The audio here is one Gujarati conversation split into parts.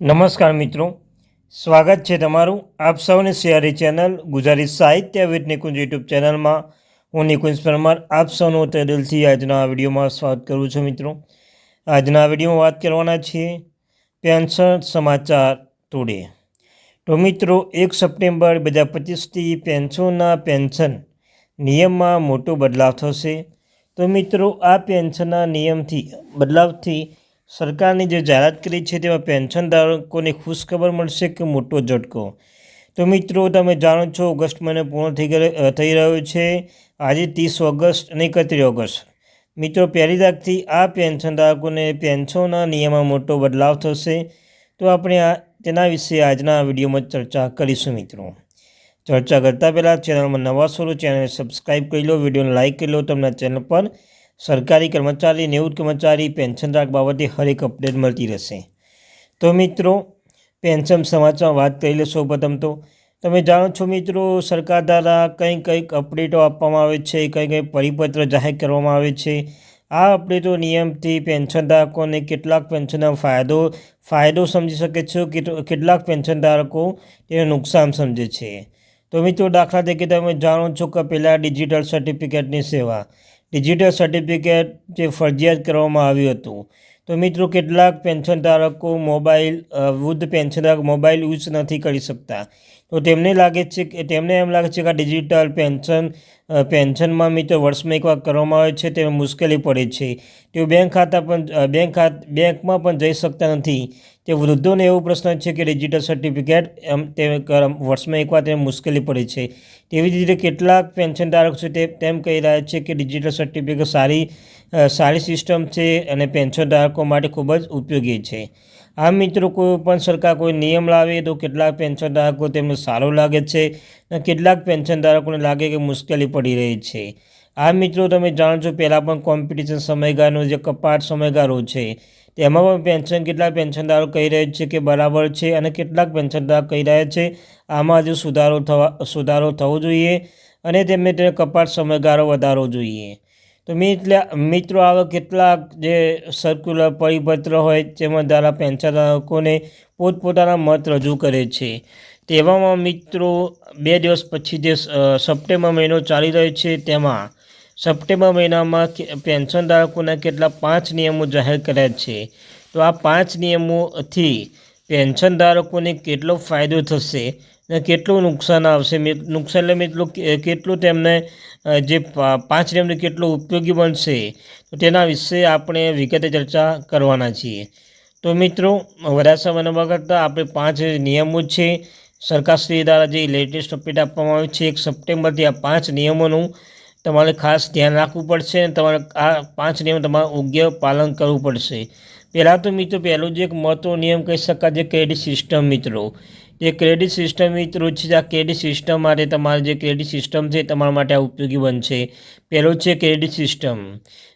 નમસ્કાર મિત્રો. સ્વાગત છે તમારું આપ સૌને સિયારી ચેનલ ગુજરાતી સાહિત્ય વિથ નિકુંજ યુટ્યુબ ચેનલમાં. હું નિકુંજ પરમાર, આપ સૌનું તે દિલથી આજના વિડીયોમાં સ્વાગત કરું છું મિત્રો. આજના વિડીયોમાં વાત કરવાના છીએ પેન્શન સમાચાર ટુડે તો મિત્રો, એક સપ્ટેમ્બર બે હજાર પચીસથી પેન્શનના પેન્શન નિયમમાં મોટો બદલાવ થશે. તો મિત્રો, આ પેન્શનના નિયમથી, બદલાવથી સરકારની જે જાહેરાત કરી છે તેમાં પેન્શનધારકોને ખુશખબર મળશે કે મોટો ઝટકો? તો મિત્રો, તમે જાણો છો, ઓગસ્ટ મહિનો પૂર્ણ થઈ ગયો થઈ રહ્યો છે. આજે ત્રીસ ઓગસ્ટ અને એકત્રીસ ઓગસ્ટ. મિત્રો, પહેલી તારીખથી આ પેન્શનધારકોને પેન્શનના નિયમમાં મોટો બદલાવ થશે. તો આપણે આ, તેના વિશે આજના વિડીયોમાં ચર્ચા કરીશું મિત્રો. ચર્ચા કરતાં પહેલાં ચેનલમાં નવા સોરો ચેનલને સબસ્ક્રાઈબ કરી લો, વિડીયોને લાઇક કરી લો, તમને ચેનલ પર સરકારી કર્મચારી નિવૃત્ત કર્મચારી પેન્શનધારક બાબતે હરેક અપડેટ મળતી રહેશે. તો મિત્રો, પેન્શન સમાચાર વાત કરી લે સૌપ્રથમ તો. તમે જાણો છો મિત્રો, સરકાર દ્વારા કંઈક કંઈક અપડેટો આપવામાં આવે છે કંઈ કંઈ પરિપત્ર જાહેર કરવામાં આવે છે. આ અપડેટો નિયમથી પેન્શનધારકોને કેટલાક પેન્શનનો ફાયદો ફાયદો સમજી શકે છે કેટલાક પેન્શનધારકો તેને નુકસાન સમજે છે. તો મિત્રો, દાખલા તરીકે તમે જાણો છો કે પહેલાં ડિજિટલ સર્ટિફિકેટની સેવા. ડિજિટલ સર્ટિફિકેટ જે ફરજિયાત કરવામાં આવ્યું હતું. તો મિત્રો, કેટલાક પેન્શનધારકો મોબાઈલ વૃદ્ધ પેન્શનધારક મોબાઈલ યુઝ નથી કરી શકતા. તો તેમને લાગે છે કે, તેમને એમ લાગે છે કે આ ડિજિટલ પેન્શન પેન્શનમાં મિત્રો વર્ષમાં એકવાર કરવામાં આવે છે તેમાં મુશ્કેલી પડે છે. તેઓ બેંક ખાતા પણ બેંક ખાત બેંકમાં પણ જઈ શકતા નથી. તે વૃદ્ધોને એવો પ્રશ્ન છે કે ડિજિટલ સર્ટિફિકેટ એમ તે વર્ષમાં એકવાર તેને મુશ્કેલી પડે છે. તેવી જ રીતે કેટલાક પેન્શનધારક છે તે તેમ કહી રહ્યા છે કે ડિજિટલ સર્ટિફિકેટ સારી સારી સિસ્ટમ છે અને પેન્શન ધારકો માટે ખૂબ જ ઉપયોગી છે. આ મિત્રો કોઈ પણ સરકાર કોઈ નિયમ લાવે તો કેટલાક પેન્શનધારકો તેમને સારું લાગે છે અને કેટલાક પેન્શનધારકોને લાગે કે મુશ્કેલી પડી રહી છે. આ મિત્રો તમે જાણો છો પહેલાં પણ કોમ્પિટિશન સમયગાળાનો જે કપાટ સમયગાળો છે, તેમાં પણ પેન્શન કેટલાક પેન્શનદારો કહી રહ્યા છે કે બરાબર છે અને કેટલાક પેન્શનદાર કહી રહ્યા છે આમાં હજુ સુધારો થવા, સુધારો થવો જોઈએ અને તેમને તેને કપાટ સમયગાળો વધારવો જોઈએ. તો એટલે મિત્રો આવા કેટલાક જે સર્ક્યુલર પરિપત્ર હોય તેમાં દ્વારા પેન્શનધારકોને પોતપોતાના મત રજૂ કરે છે. તેવામાં મિત્રો બે દિવસ પછી જે સપ્ટેમ્બર મહિનો ચાલી રહ્યો છે તેમાં સપ્ટેમ્બર મહિનામાં પેન્શનધારકોના કેટલા પાંચ નિયમો જાહેર કર્યા છે. તો આ પાંચ નિયમોથી પેન્શનધારકોને કેટલો ફાયદો થશે? કેટલું નુકસાન આવશે? નુકસાન એટલે મિત્રો કેટલું તેમને જે પાંચ રેમને કેટલું ઉપયોગી બનશે, તો તેના વિશે આપણે વિગતે ચર્ચા કરવાના છીએ. તો મિત્રો વરાસા બનાવવા કરતાં આપણે પાંચ નિયમો છે. સરકારશ્રી દ્વારા જે લેટેસ્ટ અપડેટ આપવામાં આવે છે, એક સપ્ટેમ્બરથી આ પાંચ નિયમોનું તમારે ખાસ ધ્યાન રાખવું પડશે અને તમારે આ પાંચ નિયમ તમારે યોગ્ય પાલન કરવું પડશે. પહેલાં તો મિત્રો, પહેલો જે એક મહત્વનો નિયમ કહી શકાય છે ક્રેડિટ સિસ્ટમ મિત્રો. જે ક્રેડિટ સિસ્ટમ મિત્રો છે, આ ક્રેડિટ સિસ્ટમ માટે તમારે જે ક્રેડિટ સિસ્ટમ છે તમારા માટે આ ઉપયોગી બનશે. પહેલો છે ક્રેડિટ સિસ્ટમ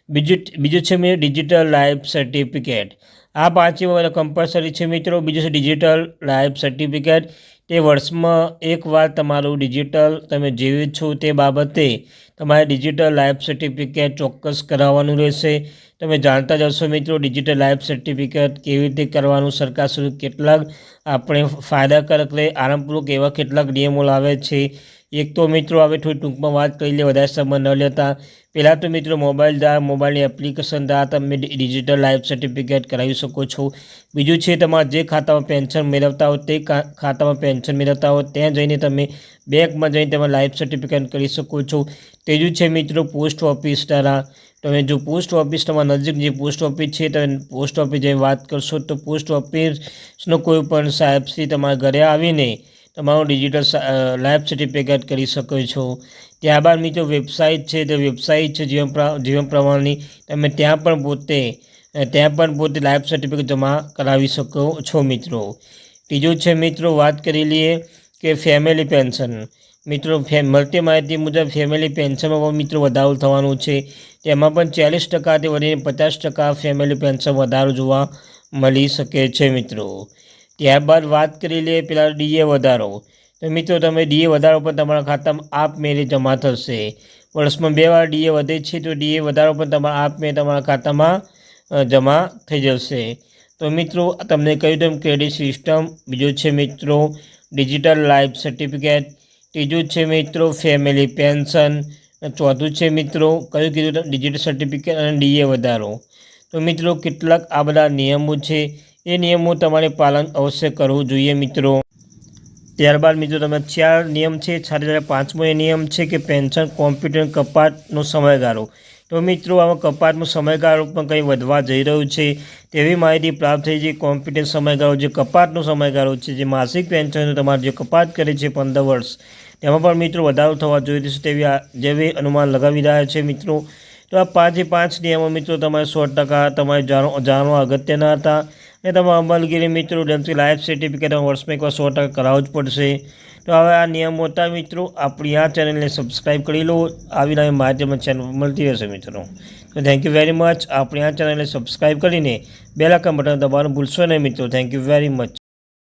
બીજું બીજું છે મેં ડિજિટલ લાઈફ સર્ટિફિકેટ આ પાંચે કમ્પલસરી છે મિત્રો. બીજું છે ડિજિટલ લાઈફ સર્ટિફિકેટ તે વર્ષમાં એકવાર તમારું ડિજિટલ તમે જીવિત છો તે બાબતે તમારે ડિજિટલ લાઈફ સર્ટિફિકેટ ચોક્કસ કરાવવાનું રહેશે. તમે જાણતા જશો મિત્રો ડિજિટલ લાઈફ સર્ટિફિકેટ કેવી રીતે કરવાનું, સરકાર સુધી કેટલાક આપણે ફાયદાકારક રહે, આરામપૂર્વક એવા કેટલાક નિયમો લાવે છે. એક તો મિત્રો હવે થોડી ટૂંકમાં વાત કરી લે, વધારે સમય ન લેતા. પહેલાં તો મિત્રો મોબાઈલ દ્વારા મોબાઈલની એપ્લિકેશન દ્વારા તમે ડિજિટલ લાઈફ સર્ટિફિકેટ કરાવી શકો છો. બીજું છે તમારા જે ખાતામાં પેન્શન મેળવતા હો તે ખાતામાં પેન્શન મેળવતા હો ત્યાં જઈને તમે બેંકમાં જઈને તમે લાઈફ સર્ટિફિકેટ કરી શકો છો. ત્રીજું છે મિત્રો પોસ્ટ ઓફિસ દ્વારા. તમે જો પોસ્ટ ઓફિસ તમારા નજીક જે પોસ્ટ ઓફિસ છે, તમે પોસ્ટ ઓફિસ જઈને વાત કરશો તો પોસ્ટ ઓફિસનો કોઈ પણ સાહેબશ્રી તમારા ઘરે આવીને તમારું ડિજિટલ લાઈફ સર્ટિફિકેટ કરી શકો છો. ત્યારબાદ મિત્રો વેબસાઇટ છે, તે વેબસાઇટ છે જીવન જીવન પ્રમાણની તમે ત્યાં પણ પોતે ત્યાં પણ પોતે લાઈફ સર્ટિફિકેટ જમા કરાવી શકો છો મિત્રો. ત્રીજું છે મિત્રો વાત કરી લઈએ કે ફેમિલી પેન્શન મિત્રો મળતી માહિતી મુજબ ફેમિલી પેન્શનમાં પણ મિત્રો વધારો થવાનું છે. તેમાં પણ ચાલીસ ટકાથી વધીને પચાસ ટકા ફેમિલી પેન્શન વધારો જોવા મળી શકે છે મિત્રો. ત્યારબાદ વાત કરી લઈએ પેલા ડીએ વધારો. તો મિત્રો, તમે ડીએ વધારો પણ તમારા ખાતામાં આપમેળે જમા થશે. વર્ષમાં બે વાર ડીએ વધે છે, તો ડીએ વધારો પણ તમારા આપમેળે તમારા ખાતામાં જમા થઈ જશે. તો મિત્રો, તમને કહ્યું તેમ ક્રેડિટ સિસ્ટમ બીજું છે મિત્રો ડિજિટલ લાઈફ સર્ટિફિકેટ ત્રીજું છે મિત્રો ફેમિલી પેન્શન ચોથું છે મિત્રો, કયું કીધું ડિજિટલ સર્ટિફિકેટ અને ડીએ વધારો. તો મિત્રો, કેટલાક આ બધા નિયમો છે એ નિયમો તમારે પાલન અવશ્ય કરવું જોઈએ મિત્રો. ત્યારબાદ મિત્રો તમે ચાર નિયમ છે સાથે પાંચમો એ નિયમ છે કે પેન્શન, કોમ્પ્યુટર, કપાતનો સમયગાળો. તો મિત્રો, આમાં કપાતનો સમયગાળો પણ કંઈ વધવા જઈ રહ્યું છે. તેવી માહિતી પ્રાપ્ત થઈ છે કોમ્પ્યુટર સમયગાળો, જે કપાતનો સમયગાળો છે, જે માસિક પેન્શન તમારે જે કપાત કરે છે પંદર વર્ષ. તેમાં પણ મિત્રો વધારો થવા જોઈએ છે તેવી જેવી અનુમાન લગાવી રહ્યા છે મિત્રો. તો આ પાંચે પાંચ નિયમો મિત્રો તમારે સો ટકા તમારે જાણો જાણવા અગત્યના હતા. અને તમારે અમલગીરી મિત્રો કે લાઈફ સર્ટિફિકેટ વર્ષમાં એકવાર સો ટકા કરાવવું જ પડશે. તો હવે આ નિયમો હતા મિત્રો, આપણી આ ચેનલને સબસ્ક્રાઈબ કરી લો. આવી નવી માહિતી ચેનલ મળતી રહેશે મિત્રો. તો થેન્ક યુ વેરી મચ આપણી આ ચેનલને સબસ્ક્રાઈબ કરીને બેલ આઇકન બટન દબાવવાનું ભૂલશો નહીં મિત્રો. Thank you very much